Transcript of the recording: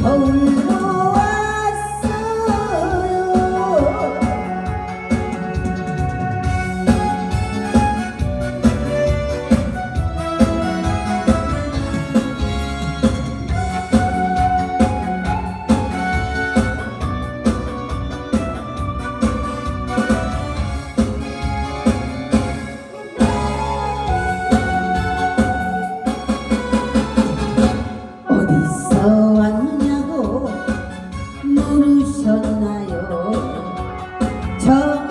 Oh. 왔어요